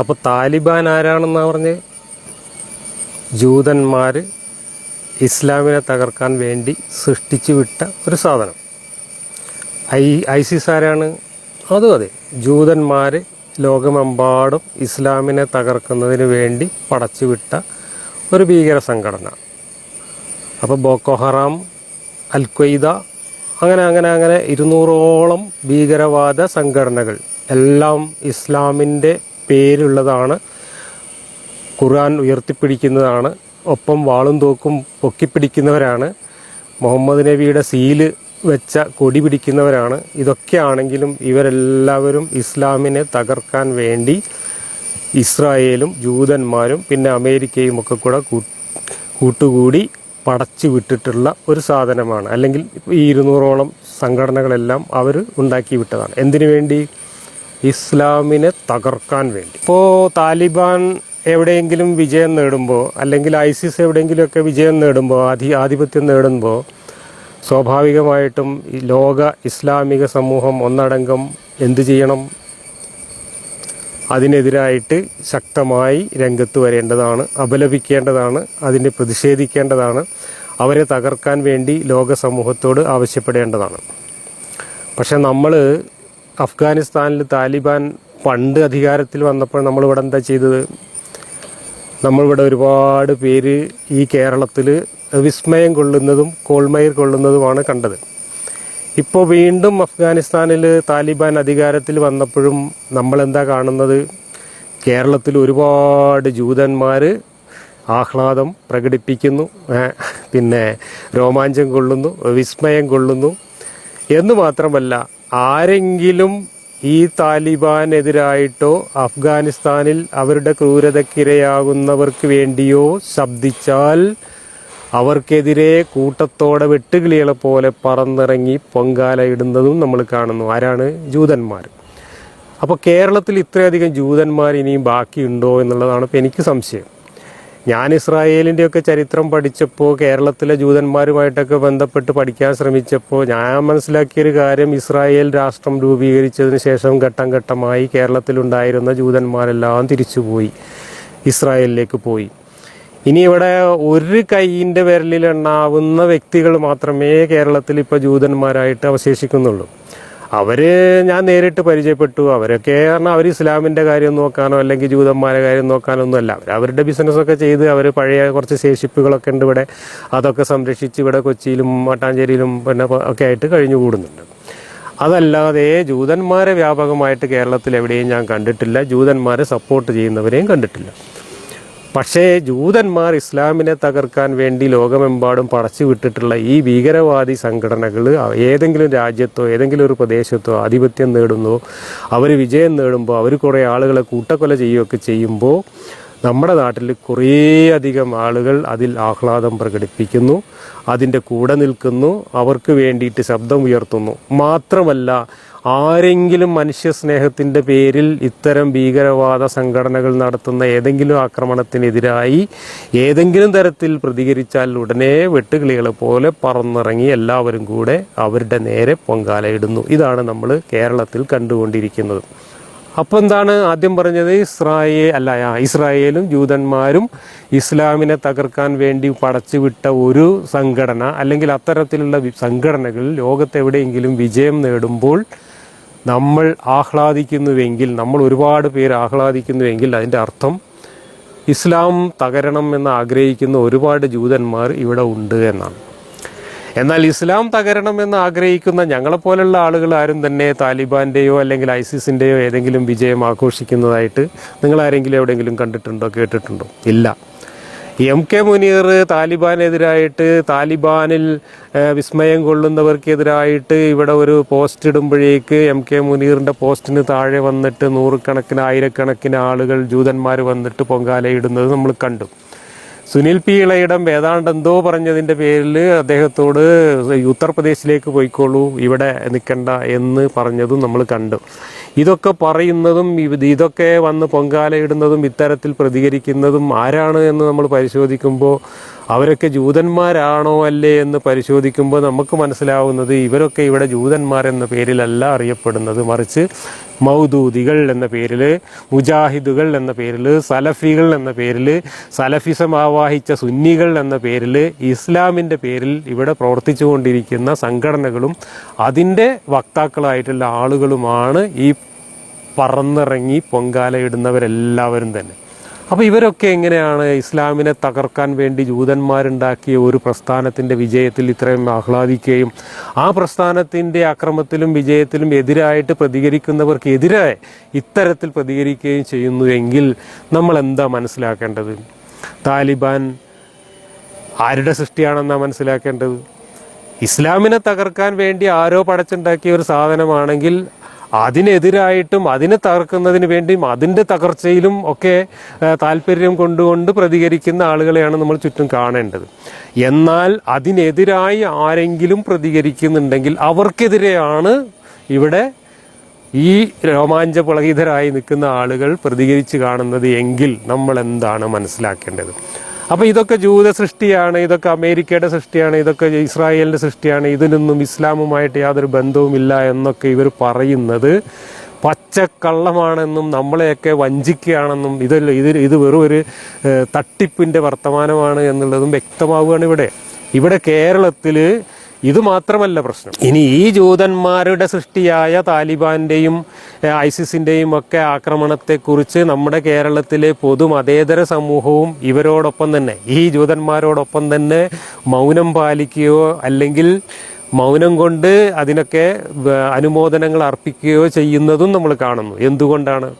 അപ്പോൾ താലിബാൻ ആരാണെന്നാ പറഞ്ഞ്? ജൂതന്മാർ ഇസ്ലാമിനെ തകർക്കാൻ വേണ്ടി സൃഷ്ടിച്ചു വിട്ട ഒരു സാധനം. ഐ ഐസിസ് ആരാണ്? അതും അതെ. ജൂതന്മാർ ലോകമെമ്പാടും ഇസ്ലാമിനെ തകർക്കുന്നതിന് വേണ്ടി പടച്ചു വിട്ട ഒരു ഭീകര സംഘടന. അപ്പോൾ ബോക്കോഹറാം അൽ ഖ്വയ്ദ അങ്ങനെ അങ്ങനെ അങ്ങനെ ഇരുന്നൂറോളം ഭീകരവാദ സംഘടനകൾ. എല്ലാം ഇസ്ലാമിന്റെ പേരുള്ളതാണ്. ഖുർആൻ ഉയർത്തിപ്പിടിക്കുന്നതാണ്. ഒപ്പം വാളും തോക്കും പൊക്കിപ്പിടിക്കുന്നവരാണ്. മുഹമ്മദ് നബിയുടെ സീൽ വെച്ച കൊടി പിടിക്കുന്നവരാണ്. ഇതൊക്കെയാണെങ്കിലും ഇവരെല്ലാവരും ഇസ്ലാമിനെ തകർക്കാൻ വേണ്ടി ഇസ്രായേലും ജൂതന്മാരും പിന്നെ അമേരിക്കയും ഒക്കെ കൂടെ കൂട്ടുകൂടി പടച്ചു വിട്ടിട്ടുള്ള ഒരു സാധനമാണ്. അല്ലെങ്കിൽ ഈ ഇരുന്നൂറോളം സംഘടനകളെല്ലാം അവർ ഉണ്ടാക്കി വിട്ടതാണ്. എന്തിനു വേണ്ടി? ഇസ്ലാമിനെ തകർക്കാൻ വേണ്ടി. ഇപ്പോൾ താലിബാൻ എവിടെയെങ്കിലും വിജയം നേടുമ്പോൾ അല്ലെങ്കിൽ ഐസിസ് എവിടെയെങ്കിലുമൊക്കെ വിജയം നേടുമ്പോൾ ആധി ആധിപത്യം നേടുമ്പോൾ സ്വാഭാവികമായിട്ടും ലോക ഇസ്ലാമിക സമൂഹം ഒന്നടങ്കം എന്തു ചെയ്യണം? അതിനെതിരായിട്ട് ശക്തമായി രംഗത്ത് വരേണ്ടതാണ് അപലപിക്കേണ്ടതാണ് അതിനെ പ്രതിഷേധിക്കേണ്ടതാണ് അവരെ തകർക്കാൻ വേണ്ടി ലോക സമൂഹത്തോട് ആവശ്യപ്പെടേണ്ടതാണ്. പക്ഷെ നമ്മൾ അഫ്ഗാനിസ്ഥാനിൽ താലിബാൻ പണ്ട് അധികാരത്തിൽ വന്നപ്പോൾ നമ്മളിവിടെ എന്താ ചെയ്തത്? നമ്മളിവിടെ ഒരുപാട് പേര് ഈ കേരളത്തിൽ വിസ്മയം കൊള്ളുന്നതും കോൾമയിർ കൊള്ളുന്നതുമാണ് കണ്ടത്. ഇപ്പോൾ വീണ്ടും അഫ്ഗാനിസ്ഥാനിൽ താലിബാൻ അധികാരത്തിൽ വന്നപ്പോഴും നമ്മളെന്താ കാണുന്നത്? കേരളത്തിൽ ഒരുപാട് ജൂതന്മാർ ആഹ്ലാദം പ്രകടിപ്പിക്കുന്നു പിന്നെ രോമാഞ്ചം കൊള്ളുന്നു വിസ്മയം കൊള്ളുന്നു എന്ന് മാത്രമല്ല ആരെങ്കിലും ഈ താലിബാനെതിരായിട്ടോ അഫ്ഗാനിസ്ഥാനിൽ അവരുടെ ക്രൂരതയ്ക്കിരയാകുന്നവർക്ക് വേണ്ടിയോ ശബ്ദിച്ചാൽ അവർക്കെതിരെ കൂട്ടത്തോടെ വെട്ടുകിളികളെ പോലെ പറന്നിറങ്ങി പൊങ്കാലയിടുന്നതും നമ്മൾ കാണുന്നു. ആരാണ്? ജൂതന്മാർ. അപ്പോൾ കേരളത്തിൽ ഇത്രയധികം ജൂതന്മാർ ഇനിയും ബാക്കിയുണ്ടോ എന്നുള്ളതാണ് ഇപ്പോൾ എനിക്ക് സംശയം. ഞാൻ ഇസ്രായേലിന്റെ ഒക്കെ ചരിത്രം പഠിച്ചപ്പോൾ കേരളത്തിലെ ജൂതന്മാരുമായിട്ടൊക്കെ ബന്ധപ്പെട്ട് പഠിക്കാൻ ശ്രമിച്ചപ്പോൾ ഞാൻ മനസ്സിലാക്കിയൊരു കാര്യം ഇസ്രായേൽ രാഷ്ട്രം രൂപീകരിച്ചതിന് ശേഷം ഘട്ടം ഘട്ടമായി കേരളത്തിലുണ്ടായിരുന്ന ജൂതന്മാരെല്ലാം തിരിച്ചുപോയി ഇസ്രായേലിലേക്ക് പോയി. ഇനി ഇവിടെ ഒരു കൈയിന്റെ വിരലിൽ എണ്ണാവുന്ന വ്യക്തികൾ മാത്രമേ കേരളത്തിൽ ഇപ്പോൾ ജൂതന്മാരായിട്ട് അവശേഷിക്കുന്നുള്ളൂ. അവർ ഞാൻ നേരിട്ട് പരിചയപ്പെട്ടു. അവരൊക്കെ കാരണം അവർ ഇസ്ലാമിന്റെ കാര്യം നോക്കാനോ അല്ലെങ്കിൽ ജൂതന്മാരെ കാര്യം നോക്കാനോ ഒന്നുമല്ല. അവർ അവരുടെ ബിസിനസ്സൊക്കെ ചെയ്ത് അവർ പഴയ കുറച്ച് ശേഷിപ്പുകളൊക്കെ ഉണ്ട് ഇവിടെ. അതൊക്കെ സംരക്ഷിച്ച് ഇവിടെ കൊച്ചിയിലും മട്ടാഞ്ചേരിയിലും പിന്നെ ഒക്കെ ആയിട്ട് കഴിഞ്ഞു കൂടുന്നുണ്ട് അതല്ലാതെ ജൂതന്മാരെ വ്യാപകമായിട്ട് കേരളത്തിൽ എവിടെയും ഞാൻ കണ്ടിട്ടില്ല. ജൂതന്മാരെ സപ്പോർട്ട് ചെയ്യുന്നവരെയും കണ്ടിട്ടില്ല. പക്ഷേ ജൂതന്മാർ ഇസ്ലാമിനെ തകർക്കാൻ വേണ്ടി ലോകമെമ്പാടും പടച്ചു വിട്ടിട്ടുള്ള ഈ ഭീകരവാദി സംഘടനകൾ ഏതെങ്കിലും രാജ്യത്തോ ഏതെങ്കിലും ഒരു പ്രദേശത്തോ ആധിപത്യം നേടുന്നോ അവർ വിജയം നേടുമ്പോൾ അവർ കുറേ ആളുകളെ കൂട്ടക്കൊല ചെയ്യുകയൊക്കെ ചെയ്യുമ്പോൾ നമ്മുടെ നാട്ടിൽ കുറേയധികം ആളുകൾ അതിൽ ആഹ്ലാദം പ്രകടിപ്പിക്കുന്നു അതിന്റെ കൂടെ നിൽക്കുന്നു അവർക്ക് വേണ്ടിയിട്ട് ശബ്ദം ഉയർത്തുന്നു. മാത്രമല്ല ആരെങ്കിലും മനുഷ്യ സ്നേഹത്തിന്റെ പേരിൽ ഇത്തരം ഭീകരവാദ സംഘടനകൾ നടത്തുന്ന ഏതെങ്കിലും ആക്രമണത്തിനെതിരായി ഏതെങ്കിലും തരത്തിൽ പ്രതികരിച്ചാൽ ഉടനെ വെട്ടുകിളികളെ പോലെ പറന്നിറങ്ങി എല്ലാവരും കൂടെ അവരുടെ നേരെ പൊങ്കാലയിടുന്നു. ഇതാണ് നമ്മൾ കേരളത്തിൽ കണ്ടുകൊണ്ടിരിക്കുന്നത്. അപ്പോൾ എന്താണ് ആദ്യം പറഞ്ഞത്? ഇസ്രായേൽ അല്ല ഇസ്രായേലും ജൂതന്മാരും ഇസ്ലാമിനെ തകർക്കാൻ വേണ്ടി പടച്ചുവിട്ട ഒരു സംഘടന അല്ലെങ്കിൽ അത്തരത്തിലുള്ള സംഘടനകൾ ലോകത്തെവിടെയെങ്കിലും വിജയം നേടുമ്പോൾ നമ്മൾ ആഹ്ലാദിക്കുന്നുവെങ്കിൽ നമ്മൾ ഒരുപാട് പേർ ആഹ്ലാദിക്കുന്നുവെങ്കിൽ അതിന്റെ അർത്ഥം ഇസ്ലാം തകരണം എന്ന് ആഗ്രഹിക്കുന്ന ഒരുപാട് ജൂതന്മാർ ഇവിടെ ഉണ്ട് എന്നാണ്. എന്നാൽ ഇസ്ലാം തകരണം എന്ന് ആഗ്രഹിക്കുന്ന ഞങ്ങളെപ്പോലുള്ള ആളുകൾ ആരും തന്നെ താലിബാന്റെയോ അല്ലെങ്കിൽ ഐസിസിന്റെയോ ഏതെങ്കിലും വിജയം ആഘോഷിക്കുന്നതായിട്ട് നിങ്ങൾ ആരെങ്കിലും എവിടെയെങ്കിലും കണ്ടിട്ടുണ്ടോ കേട്ടിട്ടുണ്ടോ? ഇല്ല. എം കെ മുനീർ താലിബാനെതിരായിട്ട് താലിബാനിൽ വിസ്മയം കൊള്ളുന്നവർക്കെതിരായിട്ട് ഇവിടെ ഒരു പോസ്റ്റ് ഇടുമ്പോഴേക്ക് എം കെ മുനീറിന്റെ പോസ്റ്റിന് താഴെ വന്നിട്ട് നൂറുകണക്കിന് ആയിരക്കണക്കിന് ആളുകൾ ജൂതന്മാർ വന്നിട്ട് പൊങ്കാലയിടുന്നത് നമ്മൾ കണ്ടു. സുനിൽ പി ഇളയിടം ഏതാണ്ട് എന്തോ പറഞ്ഞതിന്റെ പേരിൽ അദ്ദേഹത്തോട് ഉത്തർപ്രദേശിലേക്ക് പോയിക്കോളൂ ഇവിടെ നിൽക്കണ്ട എന്ന് പറഞ്ഞതും നമ്മൾ കണ്ടു. ഇതൊക്കെ പറയുന്നതും ഇതൊക്കെ വന്ന് പൊങ്കാലയിടുന്നതും ഇത്തരത്തിൽ പ്രതികരിക്കുന്നതും ആരാണ് എന്ന് നമ്മൾ പരിശോധിക്കുമ്പോൾ അവരൊക്കെ ജൂതന്മാരാണോ അല്ലേ എന്ന് പരിശോധിക്കുമ്പോൾ നമുക്ക് മനസ്സിലാവുന്നത് ഇവരൊക്കെ ഇവിടെ ജൂതന്മാർ എന്ന പേരിലല്ല അറിയപ്പെടുന്നത്. മറിച്ച് മൗദൂദികൾ എന്ന പേരിൽ മുജാഹിദുകൾ എന്ന പേരിൽ സലഫികൾ എന്ന പേരിൽ സലഫിസം ആവാഹിച്ച സുന്നികൾ എന്ന പേരിൽ ഇസ്ലാമിന്റെ പേരിൽ ഇവിടെ പ്രവർത്തിച്ചുകൊണ്ടിരിക്കുന്ന സംഘടനകളും അതിന്റെ വക്താക്കളായിട്ടുള്ള ആളുകളുമാണ് ഈ പറന്നിറങ്ങി പൊങ്കാലയിടുന്നവരെല്ലാവരും തന്നെ. അപ്പോൾ ഇവരൊക്കെ എങ്ങനെയാണ് ഇസ്ലാമിനെ തകർക്കാൻ വേണ്ടി ജൂതന്മാരുണ്ടാക്കിയ ഒരു പ്രസ്ഥാനത്തിന്റെ വിജയത്തിൽ ഇത്രയും ആഹ്ലാദിക്കുകയും ആ പ്രസ്ഥാനത്തിന്റെ അക്രമത്തിലും വിജയത്തിലും എതിരായിട്ട് പ്രതികരിക്കുന്നവർക്കെതിരെ ഇത്തരത്തിൽ പ്രതികരിക്കുകയും ചെയ്യുന്നു എങ്കിൽ നമ്മൾ എന്താ മനസ്സിലാക്കേണ്ടത്? താലിബാൻ ആരുടെ സൃഷ്ടിയാണെന്നാണ് മനസ്സിലാക്കേണ്ടത്? ഇസ്ലാമിനെ തകർക്കാൻ വേണ്ടി ആരോ പടച്ചുണ്ടാക്കിയ ഒരു സാധനമാണെങ്കിൽ അതിനെതിരായിട്ടും അതിനെ തകർക്കുന്നതിന് വേണ്ടിയും അതിന്റെ തകർച്ചയിലും ഒക്കെ താല്പര്യം കൊണ്ടുകൊണ്ട് പ്രതികരിക്കുന്ന ആളുകളെയാണ് നമ്മൾ ചുറ്റും കാണേണ്ടത്. എന്നാൽ അതിനെതിരായി ആരെങ്കിലും പ്രതികരിക്കുന്നുണ്ടെങ്കിൽ അവർക്കെതിരെയാണ് ഇവിടെ ഈ രോമാഞ്ച രോമാഞ്ചപുളകിതരായി നിൽക്കുന്ന ആളുകൾ പ്രതികരിച്ച് കാണുന്നത് എങ്കിൽ നമ്മൾ എന്താണ് മനസ്സിലാക്കേണ്ടത്? അപ്പോൾ ഇതൊക്കെ ജൂത സൃഷ്ടിയാണ് ഇതൊക്കെ അമേരിക്കയുടെ സൃഷ്ടിയാണ് ഇതൊക്കെ ഇസ്രായേലിന്റെ സൃഷ്ടിയാണ് ഇതിനൊന്നും ഇസ്ലാമുമായിട്ട് യാതൊരു ബന്ധവുമില്ല എന്നൊക്കെ ഇവർ പറയുന്നത്. പച്ചക്കള്ളമാണെന്നും നമ്മളെയൊക്കെ വഞ്ചിക്കുകയാണെന്നും ഇതല്ല ഇത് ഇത് വെറും ഒരു തട്ടിപ്പിന്റെ വർത്തമാനമാണ് എന്നുള്ളതും വ്യക്തമാവുകയാണ് ഇവിടെ. ഇവിടെ കേരളത്തിൽ ഇത് മാത്രമല്ല പ്രശ്നം. ഇനി ഈ ജൂതന്മാരുടെ സൃഷ്ടിയായ താലിബാന്റെയും ഐസിസിന്റെയും ഒക്കെ ആക്രമണത്തെക്കുറിച്ച് നമ്മുടെ കേരളത്തിലെ പൊതു മതേതര സമൂഹവും ഇവരോടൊപ്പം തന്നെ ഈ ജൂതന്മാരോടൊപ്പം തന്നെ മൗനം പാലിക്കുകയോ അല്ലെങ്കിൽ മൗനം കൊണ്ട് അതിനൊക്കെ അനുമോദനങ്ങൾ അർപ്പിക്കുകയോ ചെയ്യുന്നതും നമ്മൾ കാണുന്നു. എന്തുകൊണ്ടാണ്?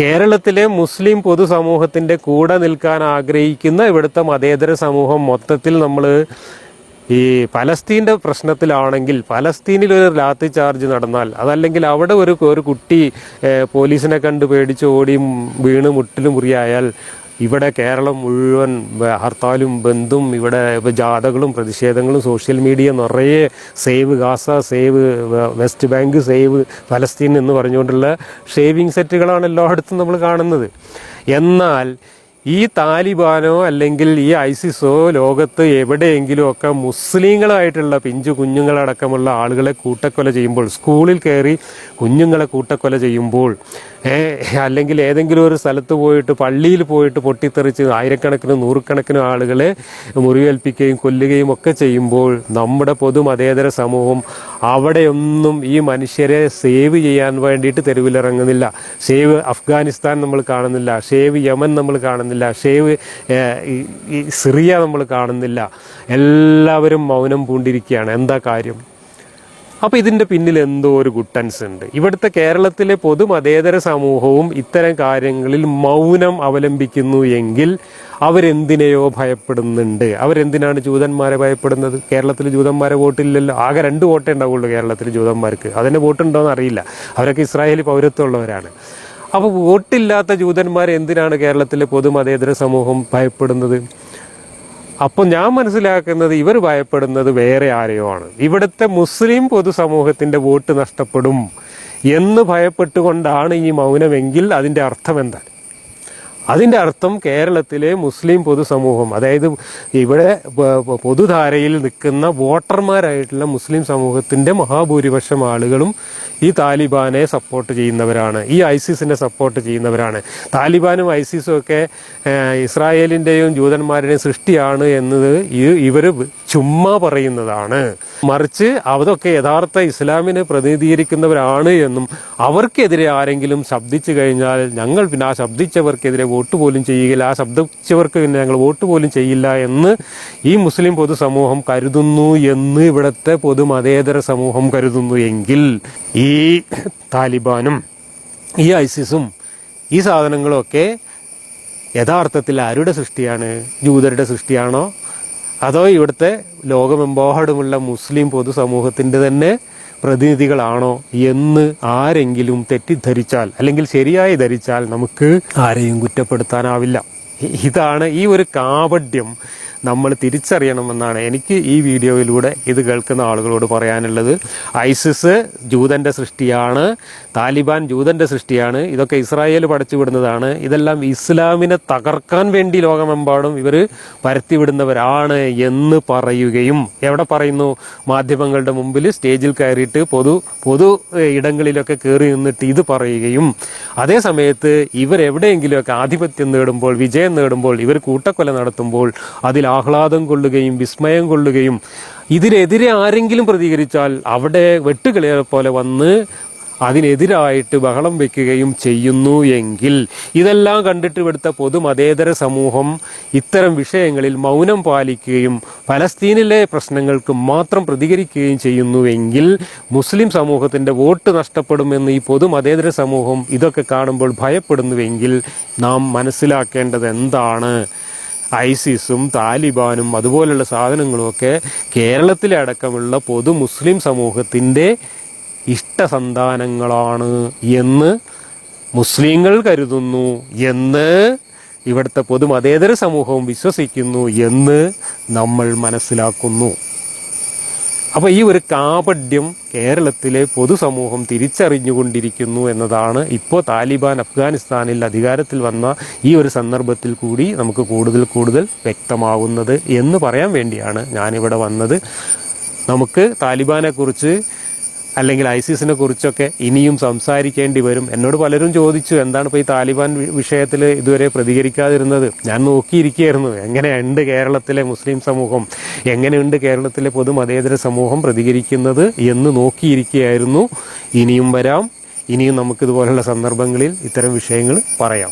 കേരളത്തിലെ മുസ്ലിം പൊതുസമൂഹത്തിന്റെ കൂടെ നിൽക്കാൻ ആഗ്രഹിക്കുന്ന ഇവിടുത്തെ മതേതര സമൂഹം മൊത്തത്തിൽ നമ്മൾ ഈ പലസ്തീന്റെ പ്രശ്നത്തിലാണെങ്കിൽ പലസ്തീനിൽ ഒരു ലാത്തി ചാർജ് നടന്നാൽ അതല്ലെങ്കിൽ അവിടെ ഒരു ഒരു കുട്ടി പോലീസിനെ കണ്ട് പേടിച്ച് ഓടി വീണ് മുട്ടിലും മുറിയായാൽ ഇവിടെ കേരളം മുഴുവൻ ഹർത്താലും ബന്ധും ഇവിടെ ജാഥകളും പ്രതിഷേധങ്ങളും സോഷ്യൽ മീഡിയ നിറയെ save Gaza save West Bank save Palestine എന്ന് പറഞ്ഞുകൊണ്ടുള്ള ഷേവിങ് സെറ്റുകളാണ് എല്ലായിടത്തും നമ്മൾ കാണുന്നത്. എന്നാൽ ഈ താലിബാനോ അല്ലെങ്കിൽ ഈ ഐസിസോ ലോകത്ത് എവിടെയെങ്കിലും ഒക്കെ മുസ്ലിങ്ങളായിട്ടുള്ള പിഞ്ചു കുഞ്ഞുങ്ങളടക്കമുള്ള ആളുകളെ കൂട്ടക്കൊല ചെയ്യുമ്പോൾ സ്കൂളിൽ കയറി കുഞ്ഞുങ്ങളെ കൂട്ടക്കൊല ചെയ്യുമ്പോൾ അല്ലെങ്കിൽ ഏതെങ്കിലും ഒരു സ്ഥലത്ത് പോയിട്ട് പള്ളിയിൽ പോയിട്ട് പൊട്ടിത്തെറിച്ച് ആയിരക്കണക്കിന് നൂറുകണക്കിന് ആളുകളെ മുറിവേൽപ്പിക്കുകയും കൊല്ലുകയും ഒക്കെ ചെയ്യുമ്പോൾ നമ്മുടെ പൊതുമതേതര സമൂഹം അവിടെയൊന്നും ഈ മനുഷ്യരെ സേവ് ചെയ്യാൻ വേണ്ടിയിട്ട് തെരുവിലിറങ്ങുന്നില്ല. സേവ് അഫ്ഗാനിസ്ഥാൻ നമ്മൾ കാണുന്നില്ല. ഷേവ് യമൻ നമ്മൾ കാണുന്നില്ല. ഈ സിറിയ നമ്മൾ കാണുന്നില്ല. എല്ലാവരും മൗനം പൂണ്ടിരിക്കുകയാണ്. എന്താ കാര്യം? അപ്പോൾ ഇതിന്റെ പിന്നിൽ എന്തോ ഒരു ഗുട്ടൻസ് ഉണ്ട്. ഇവിടുത്തെ കേരളത്തിലെ പൊതു മതേതര സമൂഹവും ഇത്തരം കാര്യങ്ങളിൽ മൗനം അവലംബിക്കുന്നു എങ്കിൽ അവരെന്തിനെയോ ഭയപ്പെടുന്നുണ്ട്. അവരെന്തിനാണ് ജൂതന്മാരെ ഭയപ്പെടുന്നത്? കേരളത്തിൽ ജൂതന്മാരെ വോട്ടില്ലല്ലോ. ആകെ രണ്ട് വോട്ടേ ഉണ്ടാവുള്ളൂ കേരളത്തിൽ ജൂതന്മാർക്ക്. അതിന് വോട്ടുണ്ടോ അറിയില്ല. അവരൊക്കെ ഇസ്രായേലി പൗരത്വമുള്ളവരാണ്. അപ്പോൾ വോട്ടില്ലാത്ത ജൂതന്മാരെ എന്തിനാണ് കേരളത്തിലെ പൊതുമതേതര സമൂഹം ഭയപ്പെടുന്നത്? അപ്പോൾ ഞാൻ മനസ്സിലാക്കുന്നത് ഇവർ ഭയപ്പെടുന്നത് വേറെ ആരെയോ ആണ്. ഇവിടുത്തെ മുസ്ലിം പൊതുസമൂഹത്തിന്റെ വോട്ട് നഷ്ടപ്പെടും എന്ന് ഭയപ്പെട്ടുകൊണ്ടാണ് ഈ മൗനമെങ്കിൽ അതിന്റെ അർത്ഥം എന്താണ് അതിന്റെ അർത്ഥം കേരളത്തിലെ മുസ്ലിം പൊതുസമൂഹം അതായത് ഇവിടെ പൊതുധാരയിൽ നിൽക്കുന്ന വോട്ടർമാരായിട്ടുള്ള മുസ്ലിം സമൂഹത്തിന്റെ മഹാഭൂരിപക്ഷം ആളുകളും ഈ താലിബാനെ സപ്പോർട്ട് ചെയ്യുന്നവരാണ് ഈ ഐസിസിനെ സപ്പോർട്ട് ചെയ്യുന്നവരാണ്. താലിബാനും ഐസിസും ഒക്കെ ഇസ്രായേലിന്റെയും ജൂതന്മാരുടെയും സൃഷ്ടിയാണ് എന്നത് ഇവർ ചുമ്മാ പറയുന്നതാണ്. മറിച്ച് അതൊക്കെ യഥാർത്ഥ ഇസ്ലാമിനെ പ്രതിനിധീകരിക്കുന്നവരാണ് എന്നും അവർക്കെതിരെ ആരെങ്കിലും ശബ്ദിച്ചു കഴിഞ്ഞാൽ ഞങ്ങൾ പിന്നെ ആ ശബ്ദിച്ചവർക്കെതിരെ വോട്ട് പോലും ചെയ്യുകയില്ല. ആ ശബ്ദിച്ചവർക്ക് പിന്നെ ഞങ്ങൾ വോട്ട് പോലും ചെയ്യില്ല എന്ന് ഈ മുസ്ലിം പൊതുസമൂഹം കരുതുന്നു എന്ന് ഇവിടുത്തെ പൊതുമതേതര സമൂഹം കരുതുന്നു എങ്കിൽ ഈ താലിബാനും ഈ ഐസിസും ഈ സാധനങ്ങളൊക്കെ യഥാർത്ഥത്തിൽ ആരുടെ സൃഷ്ടിയാണ്? ജൂതരുടെ സൃഷ്ടിയാണോ? അതോ ഇവിടുത്തെ ലോകമെമ്പാടുമുള്ള മുസ്ലിം പൊതുസമൂഹത്തിന്റെ തന്നെ പ്രതിനിധികളാണോ എന്ന് ആരെങ്കിലും തെറ്റിദ്ധരിച്ചാൽ അല്ലെങ്കിൽ ശരിയായി ധരിച്ചാൽ നമുക്ക് ആരെയും കുറ്റപ്പെടുത്താനാവില്ല. ഇതാണ് ഈ ഒരു കാപഡ്യം നമ്മൾ തിരിച്ചറിയണമെന്നാണ് എനിക്ക് ഈ വീഡിയോയിലൂടെ ഇത് കേൾക്കുന്ന ആളുകളോട് പറയാനുള്ളത്. ഐസിസ് ജൂതന്റെ സൃഷ്ടിയാണ് താലിബാൻ ജൂതന്റെ സൃഷ്ടിയാണ് ഇതൊക്കെ ഇസ്രായേൽ പടച്ചു വിടുന്നതാണ്. ഇതെല്ലാം ഇസ്ലാമിനെ തകർക്കാൻ വേണ്ടി ലോകമെമ്പാടും ഇവർ പരത്തിവിടുന്നവരാണ് എന്ന് പറയുകയും എവിടെ പറയുന്നു? മാധ്യമങ്ങളുടെ മുമ്പിൽ സ്റ്റേജിൽ കയറിയിട്ട് പൊതു പൊതു ഇടങ്ങളിലൊക്കെ കയറി നിന്നിട്ട് ഇത് പറയുകയും അതേ സമയത്ത് ഇവരെവിടെയെങ്കിലുമൊക്കെ ആധിപത്യം നേടുമ്പോൾ വിജയം നേടുമ്പോൾ ഇവർ കൂട്ടക്കൊല നടത്തുമ്പോൾ അതിൽ ആഹ്ലാദം കൊള്ളുകയും വിസ്മയം കൊള്ളുകയും ഇതിനെതിരെ ആരെങ്കിലും പ്രതികരിച്ചാൽ അവിടെ വെട്ടുകിളിയെ പോലെ വന്ന് അതിനെതിരായിട്ട് ബഹളം വെക്കുകയും ചെയ്യുന്നു എങ്കിൽ. ഇതെല്ലാം കണ്ടിട്ട് ഇവിടുത്തെ പൊതുമതേതര സമൂഹം ഇത്തരം വിഷയങ്ങളിൽ മൗനം പാലിക്കുകയും ഫലസ്തീനിലെ പ്രശ്നങ്ങൾക്ക് മാത്രം പ്രതികരിക്കുകയും ചെയ്യുന്നുവെങ്കിൽ മുസ്ലിം സമൂഹത്തിന്റെ വോട്ട് നഷ്ടപ്പെടുമെന്ന് ഈ പൊതുമതേതര സമൂഹം ഇതൊക്കെ കാണുമ്പോൾ ഭയപ്പെടുന്നുവെങ്കിൽ നാം മനസ്സിലാക്കേണ്ടത് എന്താണ്? ഐസിസും താലിബാനും അതുപോലുള്ള സാധനങ്ങളുമൊക്കെ കേരളത്തിലെ അടക്കമുള്ള പൊതു മുസ്ലിം സമൂഹത്തിന്റെ ഇഷ്ടസന്താനങ്ങളാണ് എന്ന് മുസ്ലിങ്ങൾ കരുതുന്നു എന്ന് ഇവിടുത്തെ പൊതുമതേതര സമൂഹവും വിശ്വസിക്കുന്നു എന്ന് നമ്മൾ മനസ്സിലാക്കുന്നു. അപ്പോൾ ഈ ഒരു കാപഡ്യം കേരളത്തിലെ പൊതുസമൂഹം തിരിച്ചറിഞ്ഞുകൊണ്ടിരിക്കുന്നു എന്നതാണ് ഇപ്പോൾ താലിബാൻ അഫ്ഗാനിസ്ഥാനിൽ അധികാരത്തിൽ വന്ന ഈ ഒരു സന്ദർഭത്തിൽ കൂടി നമുക്ക് കൂടുതൽ കൂടുതൽ വ്യക്തമാവുന്നത് എന്ന് പറയാൻ വേണ്ടിയാണ് ഞാനിവിടെ വന്നത്. നമുക്ക് താലിബാനെക്കുറിച്ച് അല്ലെങ്കിൽ ഐസിസിനെ കുറിച്ചൊക്കെ ഇനിയും സംസാരിക്കേണ്ടി വരും. എന്നോട് പലരും ചോദിച്ചു എന്താണ് ഇപ്പോൾ ഈ താലിബാൻ വിഷയത്തിൽ ഇതുവരെ പ്രതികരിക്കാതിരുന്നത്? ഞാൻ നോക്കിയിരിക്കുകയായിരുന്നു. എങ്ങനെയുണ്ട് കേരളത്തിലെ മുസ്ലിം സമൂഹം? എങ്ങനെയുണ്ട് കേരളത്തിലെ പൊതുമതേതര സമൂഹം പ്രതികരിക്കുന്നത്? എന്ന് നോക്കിയിരിക്കുകയായിരുന്നു. ഇനിയും വരാം. ഇനിയും നമുക്കിതുപോലുള്ള സന്ദർഭങ്ങളിൽ ഇത്തരം വിഷയങ്ങൾ പറയാം.